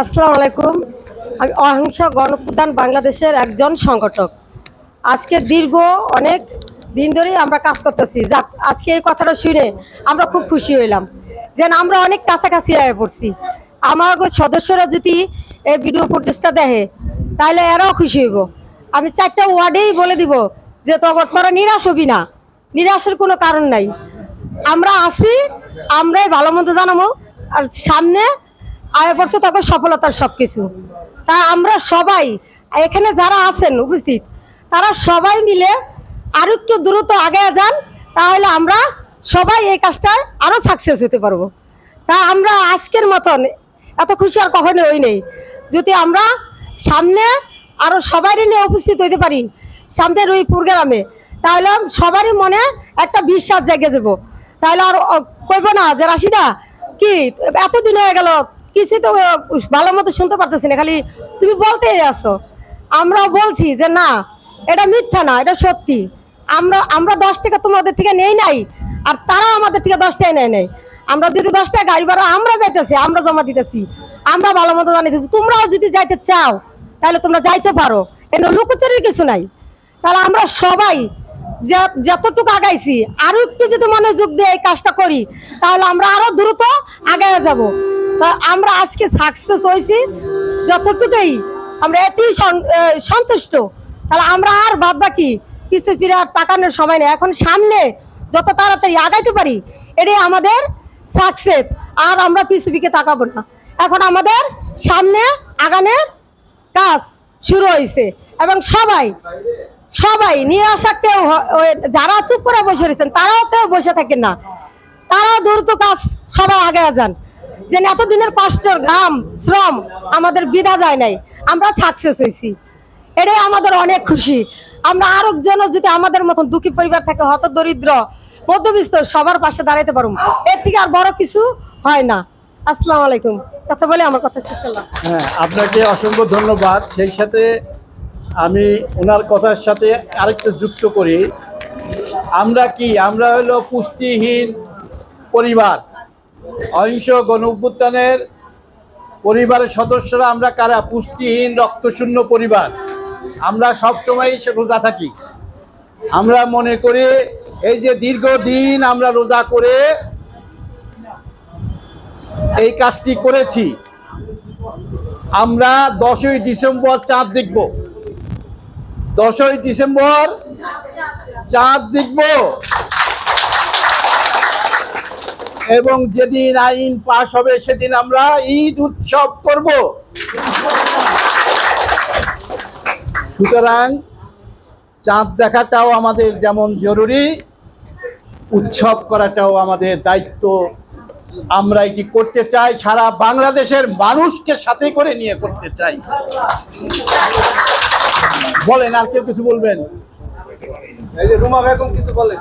আসসালামু আলাইকুম। আমি অহিংসা গণপ্রদান বাংলাদেশের একজন সংগঠক। আজকে দীর্ঘ অনেক দিন ধরেই আমরা কাজ করতেছি। যাক, আজকে এই কথাটা শুনে আমরা খুব খুশি হইলাম যেন আমরা অনেক কাছাকাছি হয়ে পড়ছি। আমার সদস্যরা যদি এই ভিডিও ফুটেজটা দেখে, তাহলে এরাও খুশি হইব। আমি চারটা ওয়ার্ডেই বলে দিব যে তখন তোরা নিরাশ হবি না। নিরাশের কোনো কারণ নাই। আমরা আছি, আমরাই ভালো মন্দ জানাব। আর সামনে আয় পড়ছে তখন সফলতার সব কিছু তা আমরা সবাই, এখানে যারা আছেন উপস্থিত, তারা সবাই মিলে আর একটু দ্রুত আগে যান, তাহলে আমরা সবাই এই কাজটায় আরও সাকসেস হতে পারব। তা আমরা আজকের মতন, এত খুশি আর কখনো হই নেই। যদি আমরা সামনে আরও সবাই নিয়ে উপস্থিত হইতে পারি সামনের ওই প্রোগ্রামে তাহলে সবারই মনে একটা বিশ্বাস জেগে যাব। তাহলে আর কইব না যে, রাশিদা, কি এতদিন হয়ে গেল কিছু তো ভালো মতো শুনতে পারতেছি না, খালি তুমি বলতেই আসো আমরা বলছি যে না, এটা মিথ্যা না, এটা সত্যি। আমরা আমরা দশ টাকা তোমাদের থেকে নেই নাই, আর তারা আমাদের থেকে দশ টাকা নেয় নাই। আমরা যদি দশ টাকা গাড়ি ভাড়া, আমরা যাইতেছি, আমরা জমা দিতেছি। আমরা ভালো মতো জানিতেছি তোমরাও যদি যাইতে চাও, তাহলে তোমরা যাইতে পারো। এটা লুকোচুরির কিছু নাই। তাহলে আমরা সবাই যতটুকু আগাইছি, আরও একটু যদি মনোযোগ দিয়ে এই কাজটা করি, তাহলে আমরা আরও দ্রুত আগায় যাব। তা আমরা আজকে সাকসেস হয়েছি। যতটুকুই আমরা এতেই সন্তুষ্ট। তাহলে আমরা আর বাদ বাকি পিছু ফিরে আর তাকানোর সময় নেই। এখন সামনে যত তাড়াতাড়ি আগাইতে পারি, এটাই আমাদের সাকসেস আর আমরা পিছু পিকে তাকাবো না। এখন আমাদের সামনে আগানের কাজ শুরু হয়েছে। এবং সবাই সবাই নিরাশা কেউ যারা চুপ করে বসে রয়েছেন, তারাও কেউ বসে থাকেন না। তারাও দ্রুত কাজ সবাই আগে যান। যে এতদিনের কষ্ট ঘাম, শ্রম আমাদের বিধা যায় নাই। আমরা সাকসেস হয়েছি। এটাই আমাদের অনেক খুশি। আমরা আরও যেন যদি আমাদের মতন দুঃখী পরিবার থাকে হত দরিদ্র, মধ্যবিত্ত, সবার পাশে দাঁড়াইতে পারুম। এর থেকে আর বড় কিছু হয় না। আসসালামু আলাইকুম। কথা বলে আমার কথা শেষ করলাম। হ্যাঁ আপনাকে অসংখ্য ধন্যবাদ। সেই সাথে আমি ওনার কথার সাথে আরেকটু যুক্ত করি। আমরা কি? আমরা হলো পুষ্টিহীন পরিবার। অহিংস গণ অভ্যুত্থানের পরিবারের সদস্যরা আমরা কারা? পুষ্টিহীন, রক্তশূন্য পরিবার। আমরা সবসময় সে রোজা থাকি। আমরা মনে করি এই যে দীর্ঘদিন আমরা রোজা করে এই কাজটি করেছি, আমরা দশই ডিসেম্বর চাঁদ দেখব। দশই ডিসেম্বর চাঁদ দেখব। এবং যেদিন আইন পাশ হবে, সেদিন আমরা ঈদ উৎসব করব। সুতরাং চাঁদ দেখাটাও আমাদের যেমন জরুরি, উৎসব করাটাও আমাদের দায়িত্ব। আমরা এটি করতে চাই, সারা বাংলাদেশের মানুষকে সাথে করে নিয়ে করতে চাই। বলেন, আর কেউ কিছু বলবেন? এই যে রুমা বেগম কিছু বলেন।